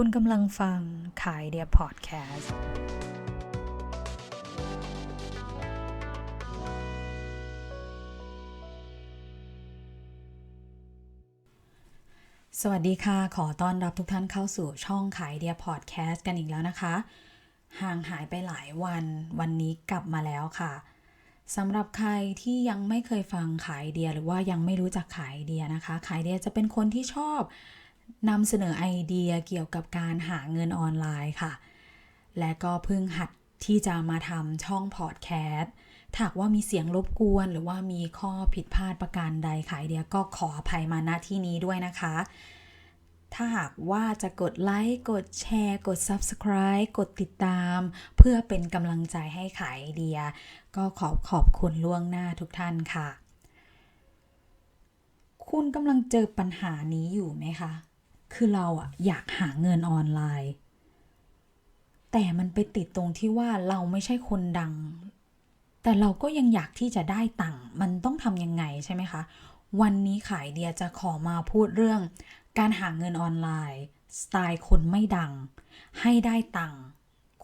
คุณกำลังฟังขายเดียพอดแคสต์ สวัสดีค่ะ ขอต้อนรับทุกท่านเข้าสู่ช่องขายเดียพอดแคสต์กันอีกแล้วนะคะ ห่างหายไปหลายวัน วันนี้กลับมาแล้วค่ะสำหรับใครที่ยังไม่เคยฟังขายเดียหรือว่ายังไม่รู้จักขายเดียนะคะ ขายเดียจะเป็นคนที่ชอบ นำเสนอไอเดียเกี่ยวกับการหาเงินออนไลน์ค่ะ และก็เพิ่งหัดที่จะมาทำช่องพอดแคสต์ถ้าหากว่ามีเสียงรบกวนหรือว่ามีข้อผิดพลาดประการใดขายเดียก็ขออภัยมาณที่นี้ด้วยนะคะ ถ้าหากว่าจะกดไลค์ กดแชร์ กด Subscribe กดติดตาม เพื่อเป็นกำลังใจให้ขายไอเดีย ก็ขอขอบคุณล่วงหน้าทุกท่านค่ะ คุณกำลังเจอปัญหานี้อยู่ไหมคะ คือเราอะอยากหาเงินออนไลน์ แต่มันไปติดตรงที่ว่าเราไม่ใช่คนดัง แต่เราก็ยังอยากที่จะได้ตังค์มันต้องทำยังไงใช่ไหมคะ วันนี้ขายเดียจะขอมาพูดเรื่อง การหาเงินออนไลน์สไตล์คนไม่ดัง ให้ได้ตังค์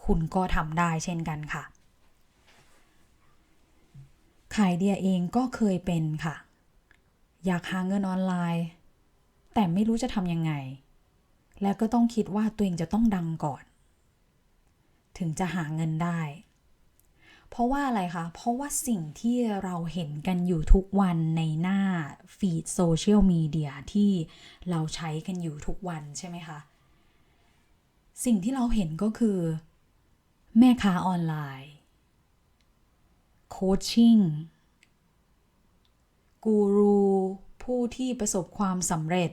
คุณก็ทำได้เช่นกันค่ะขายเดียเองก็เคยเป็นค่ะ อยากหาเงินออนไลน์ แต่ไม่รู้จะทำยังไง แล้วก็ต้องคิดว่าตัวเองจะต้องดังก่อน ถึงจะหาเงินได้ เพราะว่าอะไรคะ เพราะว่าสิ่งที่เราเห็นกันอยู่ทุกวันในหน้าฟีดโซเชียลมีเดียที่เราใช้กันอยู่ทุกวันใช่ไหมคะ สิ่งที่เราเห็นก็คือ แม่ค้าออนไลน์โคชชิ่งกูรูผู้ที่ประสบความสำเร็จ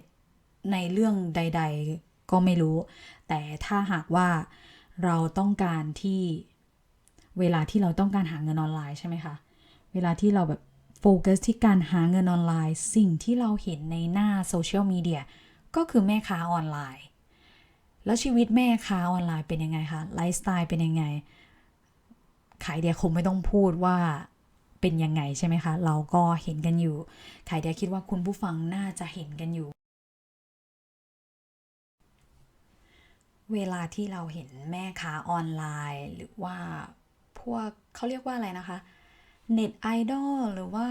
ในเรื่องใด ๆ ก็ไม่รู้ แต่ถ้าหากว่าเราต้องการที่เวลาที่เราต้องการหาเงินออนไลน์ใช่ไหมคะ เวลาที่เราแบบโฟกัสที่การหาเงินออนไลน์ สิ่งที่เราเห็นในหน้าโซเชียลมีเดียก็คือแม่ค้าออนไลน์ แล้วชีวิตแม่ค้าออนไลน์เป็นยังไงคะไลฟ์สไตล์เป็นยังไง ขายเดียคงไม่ต้องพูดว่าเป็นยังไงใช่ไหมคะ เราก็เห็นกันอยู่ ขายเดียคิดว่าคุณผู้ฟังน่าจะเห็นกันอยู่ เวลาที่เราเห็นแม่ค้าออนไลน์ หรือว่าพวกเขาเรียกว่าอะไรนะคะเน็ตไอดอลหรือว่า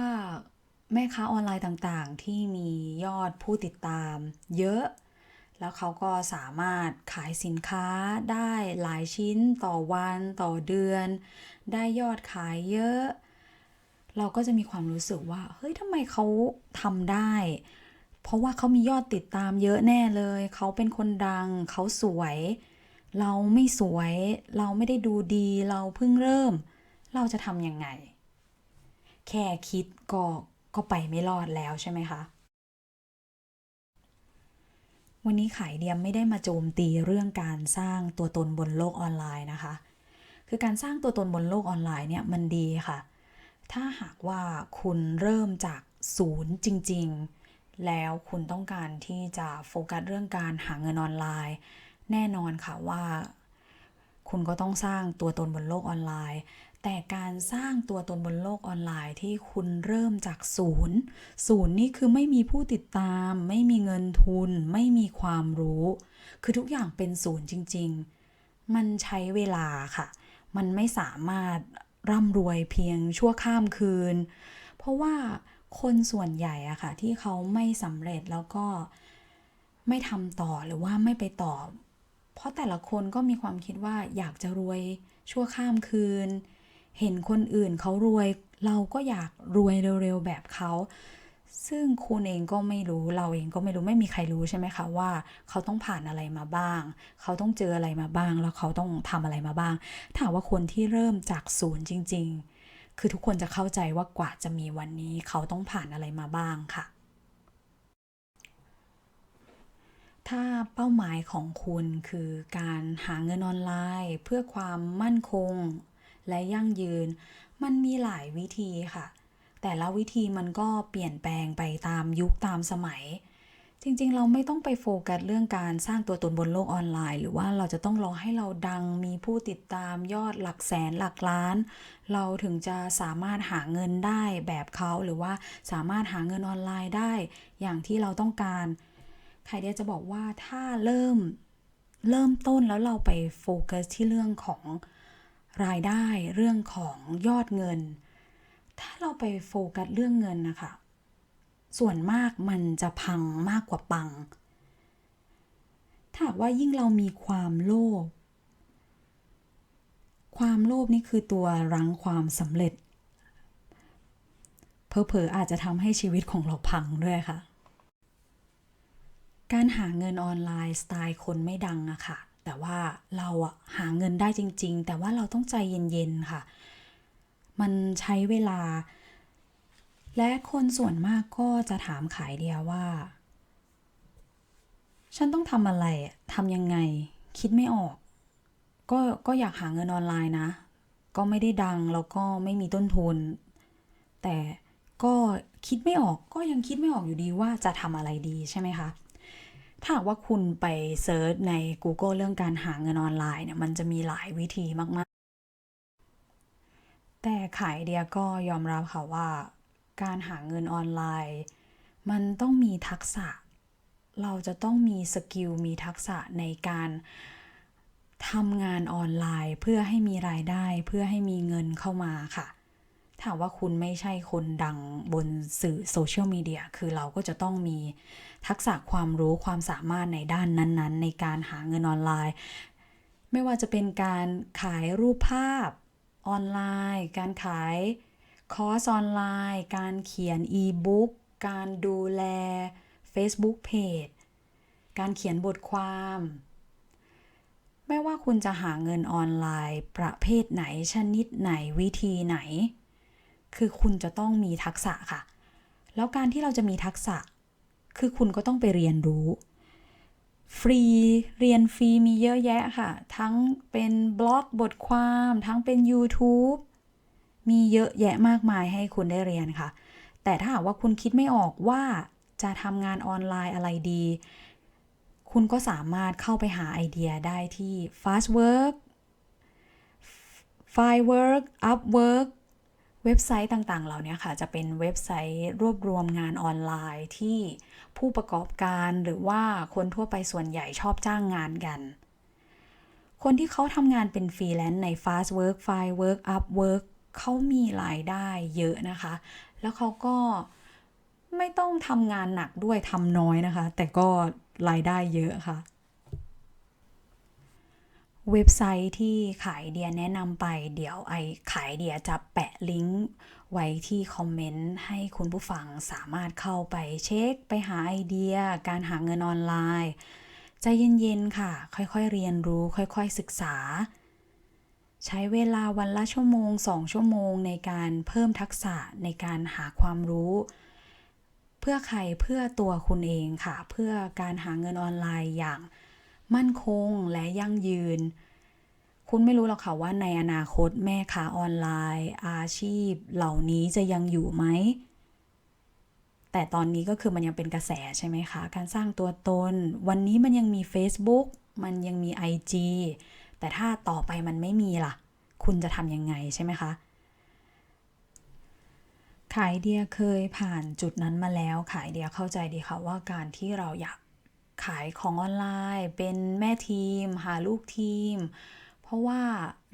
แม่ค้าออนไลน์ต่างๆ ที่มียอดผู้ติดตามเยอะ แล้วเขาก็สามารถขายสินค้าได้หลายชิ้นต่อวันต่อเดือน ได้ยอดขายเยอะ เราก็จะมีความรู้สึกว่า เฮ้ยทำไมเขาทำได้ เพราะว่าเขามียอดติดตามเยอะแน่เลย เขาเป็นคนดัง เขาสวย เราไม่สวย เราไม่ได้ดูดี เราเพิ่งเริ่ม เราจะทำยังไง แค่คิดก็ก็ไปไม่รอดแล้วใช่ไหมคะ วันนี้ขายเดียมไม่ได้มาโจมตีเรื่องการสร้างตัวตนบนโลกออนไลน์นะคะ คือการสร้างตัวตนบนโลกออนไลน์เนี่ยมันดีค่ะ ถ้าหากว่าคุณเริ่มจากศูนย์จริง ๆ แล้วคุณต้องการที่จะโฟกัสเรื่องการหาเงินออนไลน์ แน่นอนค่ะว่า คุณก็ต้องสร้างตัวตนบนโลกออนไลน์ แต่การสร้างตัวตนบนโลกออนไลน์ที่คุณเริ่มจากศูนย์ศูนย์นี่คือไม่มีผู้ติดตาม ไม่มีเงินทุน ไม่มีความรู้ คือทุกอย่างเป็นศูนย์จริง ๆ มันใช้เวลาค่ะ มันไม่สามารถร่ำรวยเพียงชั่วข้ามคืน เพราะว่า คนส่วนใหญ่อะค่ะ ที่เขาไม่สำเร็จแล้วก็ไม่ทำต่อหรือว่าไม่ไปต่อ เพราะแต่ละคนก็มีความคิดว่าอยากจะรวยชั่วข้ามคืน เห็นคนอื่นเขารวย เราก็อยากรวยเร็วๆแบบเขาซึ่งคุณเองก็ไม่รู้เราเองก็ไม่รู้ไม่มีใครรู้ใช่ไหมคะว่าเขาต้องผ่านอะไรมาบ้าง เขาต้องเจออะไรมาบ้าง แล้วเขาต้องทำอะไรมาบ้างถ้าหากว่าคนที่เริ่มจากศูนย์จริง ๆ คือทุกคนจะเข้าใจว่ากว่าจะมีวันนี้เขาต้องผ่านอะไรมาบ้างค่ะ ถ้าเป้าหมายของคุณคือการหาเงินออนไลน์ เพื่อความมั่นคง และยั่งยืน มันมีหลายวิธีค่ะ แต่ละวิธีมันก็เปลี่ยนแปลงไปตามยุคตามสมัย จริงๆ เราไม่ต้องไปโฟกัสเรื่องการสร้างตัวตนบนโลกออนไลน์ หรือว่าเราจะต้องรอให้เราดังมีผู้ติดตามยอดหลักแสนหลักล้าน เราถึงจะสามารถหาเงินได้แบบเขาหรือว่าสามารถหาเงินออนไลน์ได้ อย่างที่เราต้องการใครเดียจะบอกว่าถ้าเริ่มเริ่มต้นแล้วเราไปโฟกัสที่เรื่องของรายได้เรื่องของยอดเงิน ถ้าเราไปโฟกัสเรื่องเงินนะคะ ส่วนมากมันจะพังมากกว่าปัง ถ้าว่ายิ่งเรามีความโลภ ความโลภนี่คือตัวรั้งความสำเร็จ เพอเพออาจจะทำให้ชีวิตของเราพังด้วยค่ะ การหาเงินออนไลน์สไตล์คนไม่ดังอะค่ะ แต่ว่าเราอะหาเงินได้จริง ๆ แต่ว่าเราต้องใจเย็น ๆ ค่ะ มันใช้เวลา และคนส่วนมากก็จะถามขายเดียว่า ฉันต้องทำอะไรทำยังไง คิดไม่ออก ก็ก็อยากหาเงินออนไลน์นะ ก็ไม่ได้ดังแล้วก็ไม่มีต้นทุน แต่ก็คิดไม่ออกก็ยังคิดไม่ออกอยู่ดีว่าจะทำอะไรดีใช่ไหมคะถ้าว่าคุณไปเซิร์ชใน Google เรื่องการหาเงินออนไลน์เนี่ยมันจะมีหลายวิธีมาก ๆ แต่ขายเดียก็ยอมรับค่ะว่า การหาเงินออนไลน์ มันต้องมีทักษะ เราจะต้องมีสกิลมีทักษะในการทำงานออนไลน์เพื่อให้มีรายได้เพื่อให้มีเงินเข้ามาค่ะ ถามว่าคุณไม่ใช่คนดังบนสื่อโซเชียลมีเดียคือเราก็จะต้องมีทักษะความรู้ความสามารถในด้านนั้นๆ ในการหาเงินออนไลน์ ไม่ว่าจะเป็นการขายรูปภาพออนไลน์ การขาย คอร์สออนไลน์ การเขียนอีบุ๊กการดูแล Facebook Page การเขียนบทความ ไม่ว่าคุณจะหาเงินออนไลน์ ประเภทไหนชนิดไหนวิธีไหน คือคุณจะต้องมีทักษะค่ะ แล้วการที่เราจะมีทักษะ คือคุณก็ต้องไปเรียนรู้ ฟรีเรียนฟรีมีเยอะแยะค่ะ ทั้งเป็นบล็อกบทความ ทั้งเป็น YouTube มีเยอะแยะมากมายให้คุณได้เรียนค่ะ แต่ถ้าหากว่าคุณคิดไม่ออกว่าจะทำงานออนไลน์อะไรดี คุณก็สามารถเข้าไปหาไอเดียได้ที่ Fastwork Firework Upwork เว็บไซต์ต่างๆ เหล่านี้ค่ะ จะเป็นเว็บไซต์รวบรวมงานออนไลน์ที่ผู้ประกอบการหรือว่าคนทั่วไปส่วนใหญ่ชอบจ้างงานกัน คนที่เขาทำงานเป็นฟรีแลนซ์ใน Fastwork Firework Upwork เขามีรายได้เยอะนะคะ แล้วเขาก็ไม่ต้องทำงานหนักด้วยทำน้อยนะคะ แต่ก็รายได้เยอะค่ะ เว็บไซต์ที่ขายเดียแนะนำไป เดี๋ยวไอขายเดียจะแปะลิงก์ไว้ที่คอมเมนต์ให้คุณผู้ฟังสามารถเข้าไปเช็ค ไปหาไอเดีย การหาเงินออนไลน์ ใจเย็นๆค่ะ ค่อยๆเรียนรู้ ค่อยๆศึกษา ใช้เวลาวันละชั่วโมงสองชั่วโมงในการเพิ่มทักษะในการหาความรู้ เพื่อใครเพื่อตัวคุณเองค่ะ เพื่อการหาเงินออนไลน์อย่างมั่นคงและยั่งยืน คุณไม่รู้หรอกค่ะว่าในอนาคตแม่ค้าออนไลน์ อาชีพ เหล่านี้จะยังอยู่ไหม แต่ตอนนี้ก็คือมันยังเป็นกระแสใช่ไหมคะ การสร้างตัวตน วันนี้มันยังมี Facebook มันยังมี IG แต่ถ้าต่อไปมันไม่มีล่ะ คุณจะทำยังไงใช่ไหมคะขายเดียเคยผ่านจุดนั้นมาแล้ว ขายเดียเข้าใจดีค่ะว่าการที่เราอยากขายของออนไลน์ เป็นแม่ทีม หาลูกทีม เพราะว่า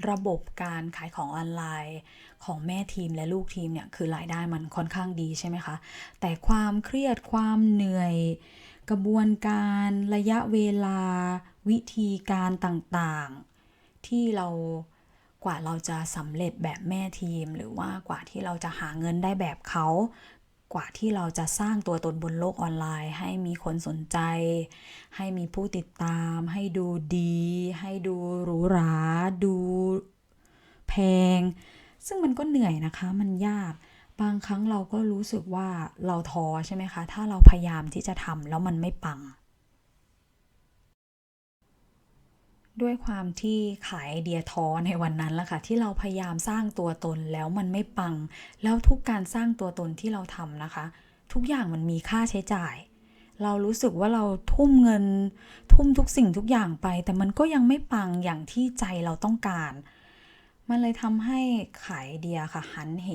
ระบบการขายของออนไลน์ของแม่ทีมและลูกทีมเนี่ยคือรายได้มันค่อนข้างดีใช่ไหมคะ แต่ความเครียดความเหนื่อย กระบวนการระยะเวลา วิธีการต่างๆ ที่เรากว่าเราจะสำเร็จแบบแม่ทีม หรือว่ากว่าที่เราจะหาเงินได้แบบเขา กว่าที่เราจะสร้างตัวตนบนโลกออนไลน์ ให้มีคนสนใจ ให้มีผู้ติดตาม ให้ดูดี ให้ดูหรูหรา ดูแพง ซึ่งมันก็เหนื่อยนะคะมันยากบางครั้งเราก็รู้สึกว่าเราท้อใช่ไหมคะ ถ้าเราพยายามที่จะทำแล้วมันไม่ปัง ด้วยความที่ขายไอเดียท้อในวันนั้นแหละค่ะ ที่เราพยายามสร้างตัวตนแล้วมันไม่ปัง แล้วทุกการสร้างตัวตนที่เราทำนะคะ ทุกอย่างมันมีค่าใช้จ่าย เรารู้สึกว่าเราทุ่มเงิน ทุ่มทุกสิ่งทุกอย่างไป แต่มันก็ยังไม่ปังอย่างที่ใจเราต้องการ มันเลยทำให้ขายไอเดียค่ะหันเห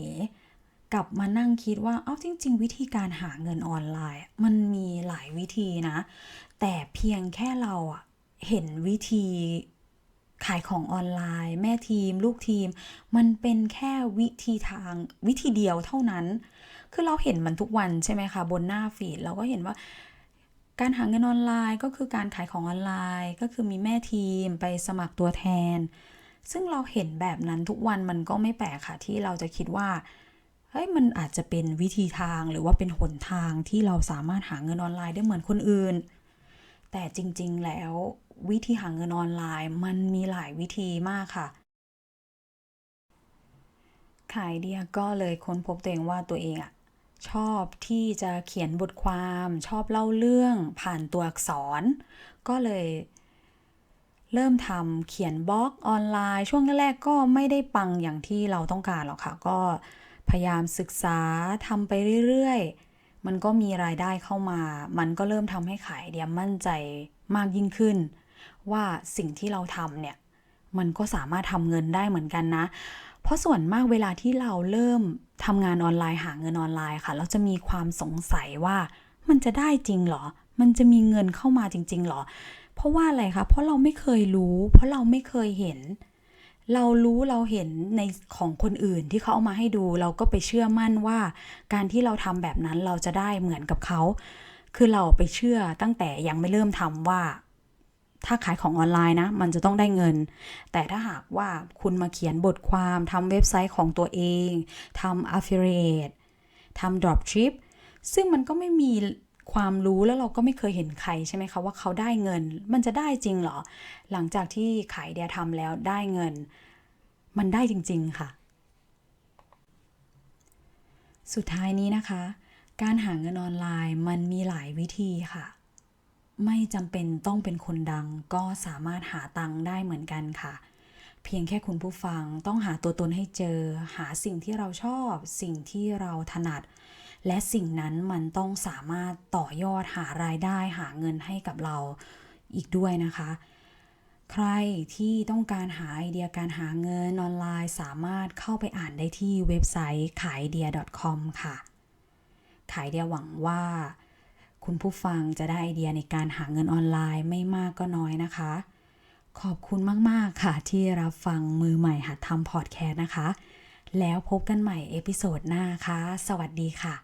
กลับมานั่งคิดว่า เอ้าจริง ๆ วิธีการหาเงินออนไลน์ มันมีหลายวิธีนะ แต่เพียงแค่เราอะ เห็นวิธีขายของออนไลน์ แม่ทีม ลูกทีม มันเป็นแค่วิธีทางวิธีเดียวเท่านั้น คือเราเห็นมันทุกวันใช่ไหมคะ บนหน้าฟีดเราก็เห็นว่า การหาเงินออนไลน์ก็คือการขายของออนไลน์ ก็คือมีแม่ทีมไปสมัครตัวแทน ซึ่งเราเห็นแบบนั้นทุกวันมันก็ไม่แปลกค่ะที่เราจะคิดว่าเฮ้ยมันอาจจะเป็นวิธีทางหรือว่าเป็นหนทางที่เราสามารถหาเงินออนไลน์ได้เหมือนคนอื่น แต่จริง ๆ แล้ว วิธีหาเงินออนไลน์ มันมีหลายวิธีมากค่ะขายเดียก็เลยค้นพบตัวเองว่าตัวเองอะชอบที่จะเขียนบทความชอบเล่าเรื่องผ่านตัวอักษร ก็เลย เริ่มทำเขียนบล็อกออนไลน์ ช่วงแรกๆก็ไม่ได้ปังอย่างที่เราต้องการหรอกค่ะ ก็พยายามศึกษาทำไปเรื่อยๆ มันก็มีรายได้เข้ามา มันก็เริ่มทำให้ขายเดียมั่นใจมากยิ่งขึ้น ว่าสิ่งที่เราทำเนี่ยมันก็สามารถทำเงินได้เหมือนกันนะ เพราะส่วนมากเวลาที่เราเริ่มทำงานออนไลน์หาเงินออนไลน์ค่ะ เราจะมีความสงสัยว่ามันจะได้จริงเหรอ มันจะมีเงินเข้ามาจริงๆเหรอ เพราะว่าอะไรคะ เพราะเราไม่เคยรู้ เพราะเราไม่เคยเห็น เรารู้เราเห็นในของคนอื่นที่เขาเอามาให้ดู เราก็ไปเชื่อมั่นว่า การที่เราทำแบบนั้นเราจะได้เหมือนกับเขา คือเราไปเชื่อตั้งแต่ยังไม่เริ่มทำว่า ถ้าขายของออนไลน์นะ มันจะต้องได้เงิน แต่ถ้าหากว่าคุณมาเขียนบทความทำเว็บไซต์ของตัวเองทำ affiliate ทำ dropship ซึ่งมันก็ไม่มีความรู้แล้วเราก็ไม่เคยเห็นใครใช่ไหมคะว่าเขาได้เงิน มันจะได้จริงเหรอ หลังจากที่ขายเดียทำแล้วได้เงิน มันได้จริง ๆ ค่ะ สุดท้ายนี้นะคะ การหาเงินออนไลน์มันมีหลายวิธีค่ะ ไม่จำเป็นต้องเป็นคนดัง ก็สามารถหาตังค์ได้เหมือนกันค่ะ เพียงแค่คุณผู้ฟังต้องหาตัวตนให้เจอ หาสิ่งที่เราชอบ สิ่งที่เราถนัด และสิ่งนั้นมันต้องสามารถต่อยอดหารายได้หาเงินให้กับเราอีกด้วยนะคะ ใครที่ต้องการหาไอเดียการหาเงินออนไลน์สามารถเข้าไปอ่านได้ที่เว็บไซต์ขายเดีย .com ค่ะ ขายเดียหวังว่า คุณผู้ฟังจะได้ไอเดียในการหาเงินออนไลน์ไม่มากก็น้อยนะคะ ขอบคุณมาก ๆ ค่ะ ที่รับฟังมือใหม่หัดทำพอดแคสต์นะคะ แล้วพบกันใหม่เอพิโซดหน้าค่ะ สวัสดีค่ะ